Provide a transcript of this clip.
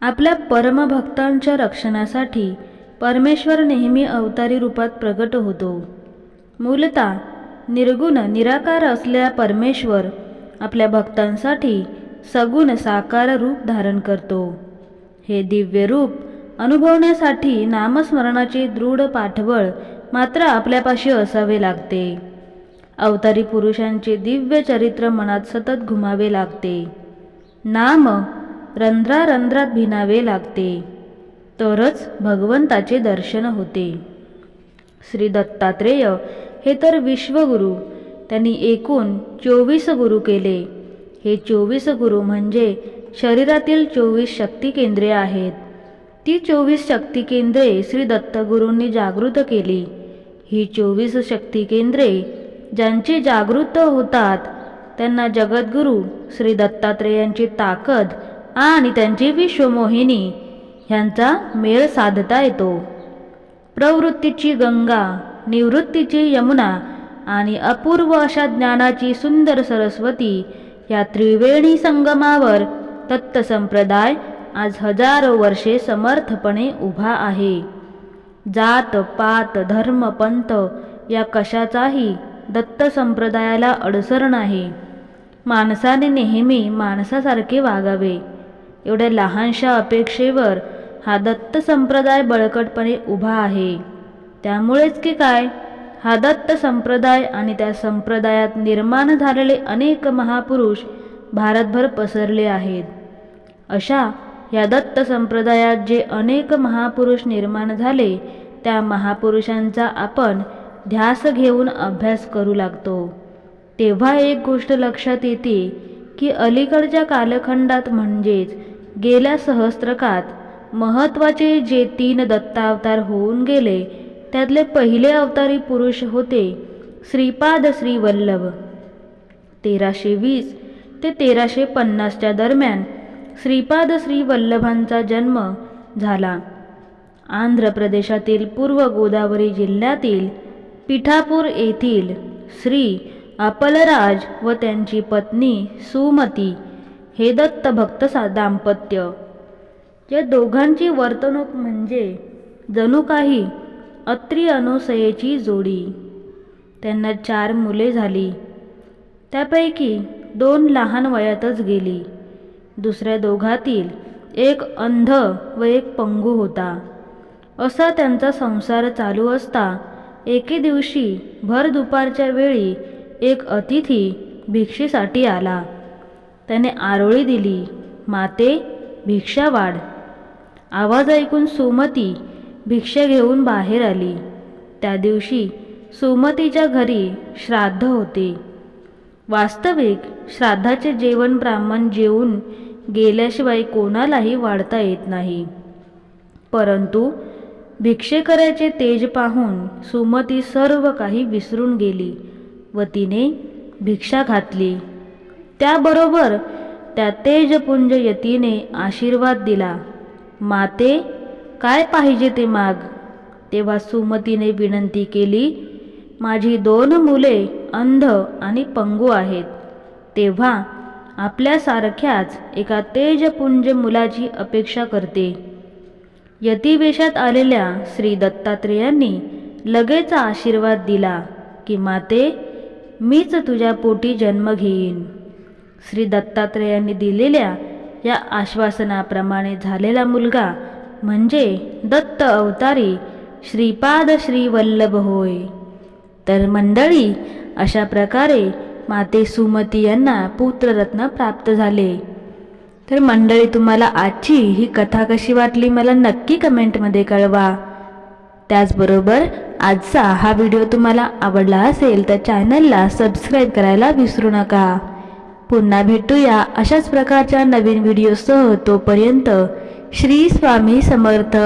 आपल्या परमभक्तांच्या रक्षणासाठी परमेश्वर नेहमी अवतारी रूपात प्रगट होतो. मूलतः निर्गुण निराकार असलेला परमेश्वर आपल्या भक्तांसाठी सगुण साकार रूप धारण करतो. हे दिव्य रूप अनुभवण्यासाठी नामस्मरणाची दृढ पाठबळ मात्र आपल्यापाशी असावे लागते. अवतारी पुरुषांचे दिव्य चरित्र मनात सतत घुमावे लागते. नाम रंध्रारंध्रात भिनावे लागते. तरच भगवंताचे दर्शन होते. श्री दत्तात्रेय हे तर विश्वगुरू. त्यांनी एकूण चोवीस गुरु केले. हे चोवीस गुरु म्हणजे शरीरातील चोवीस शक्ती केंद्रे आहेत. ती चोवीस शक्ती केंद्रे श्री दत्तगुरूंनी जागृत केली. ही चोवीस शक्ती केंद्रे ज्यांचे जागृत होतात त्यांना जगद्गुरू श्री दत्तात्रेयांची ताकद आणि त्यांची विश्वमोहिनी ह्यांचा मेळ साधता येतो. प्रवृत्तीची गंगा निवृत्तीची यमुना आणि अपूर्व अशा ज्ञानाची सुंदर सरस्वती या त्रिवेणी संगमावर दत्त संप्रदाय आज हजारो वर्षे समर्थपणे उभा आहे. जात पात धर्म पंथ या कशाचाही दत्त संप्रदायाला अडसर नाही. माणसाने नेहमी माणसासारखे वागावे. एवढ्या लहानशा अपेक्षेवर हा दत्त संप्रदाय बळकटपणे उभा आहे. त्यामुळेच की काय? हा दत्त संप्रदाय आणि त्या संप्रदायात निर्माण झालेले अनेक महापुरुष भारतभर पसरले आहेत. अशा या दत्त संप्रदायात जे अनेक महापुरुष निर्माण झाले त्या महापुरुषांचा आपण ध्यास घेऊन अभ्यास करू लागतो. तेव्हा एक गोष्ट लक्षात येते की अलीकडच्या कालखंडात म्हणजेच गेल्या सहस्त्रकात महत्त्वाचे जे तीन दत्तावतार होऊन गेले त्यातले पहिले अवतारी पुरुष होते श्रीपाद श्रीवल्लभ. तेराशे वीस ते तेराशे पन्नासच्या दरम्यान श्रीपाद श्रीवल्लभांचा जन्म झाला. आंध्र प्रदेशातील पूर्व गोदावरी जिल्ह्यातील पिठापूर येथील श्री अपलराज व त्यांची पत्नी सुमती हे दत्तभक्त सा दाम्पत्य. या दोघांची वर्तणूक म्हणजे जणू काही अत्री अनुसयेची जोडी. त्यांना चार मुले झाली. त्यापैकी दोन लहान वयातच गेली. दुसऱ्या दोघातील एक अंध व एक पंगू होता. असा त्यांचा संसार चालू असता एके दिवशी भर दुपारच्या वेळी एक अतिथी भिक्षेसाठी आला. त्याने आरोळी दिली माते भिक्षा वाढ. आवाज ऐकून सुमती भिक्षा घेऊन बाहेर आली. त्या दिवशी सुमतीच्या घरी श्राद्ध होते. वास्तविक श्राद्धाचे जेवण ब्राह्मण जेवून गेल्याशिवाय कोणालाही वाढता येत नाही. परंतु भिक्षेकराचे तेज पाहून सुमती सर्व काही विसरून गेली व तिने भिक्षा घातली. त्याबरोबर त्या तेजपुंज यतीने आशीर्वाद दिला. माते काय पाहिजे ते माग? तेव्हा सुमतीने विनंती केली माझी दोन मुले अंध आणि पंगू आहेत. तेव्हा आपल्यासारख्याच एका तेजपुंज मुलाची अपेक्षा करते. यतिवेशात आलेल्या श्री दत्तात्रेयांनी लगेच आशीर्वाद दिला की माते मीच तुझ्या पोटी जन्म घेईन. श्री दत्तात्रेयांनी दिलेल्या या आश्वासनाप्रमाणे झालेला मुलगा म्हणजे दत्त अवतारी श्रीपाद श्रीवल्लभ होय. तर मंडळी अशा प्रकारे माते सुमती यांना पुत्ररत्न प्राप्त झाले. तर मंडळी तुम्हाला आजची ही कथा कशी वाटली मला नक्की कमेंटमध्ये कळवा. त्याचबरोबर आजचा हा व्हिडिओ तुम्हाला आवडला असेल तर चॅनलला सबस्क्राईब करायला विसरू नका. पुन्हा भेटूया अशाच प्रकारच्या नवीन व्हिडिओसह तोपर्यंत श्री स्वामी समर्थ.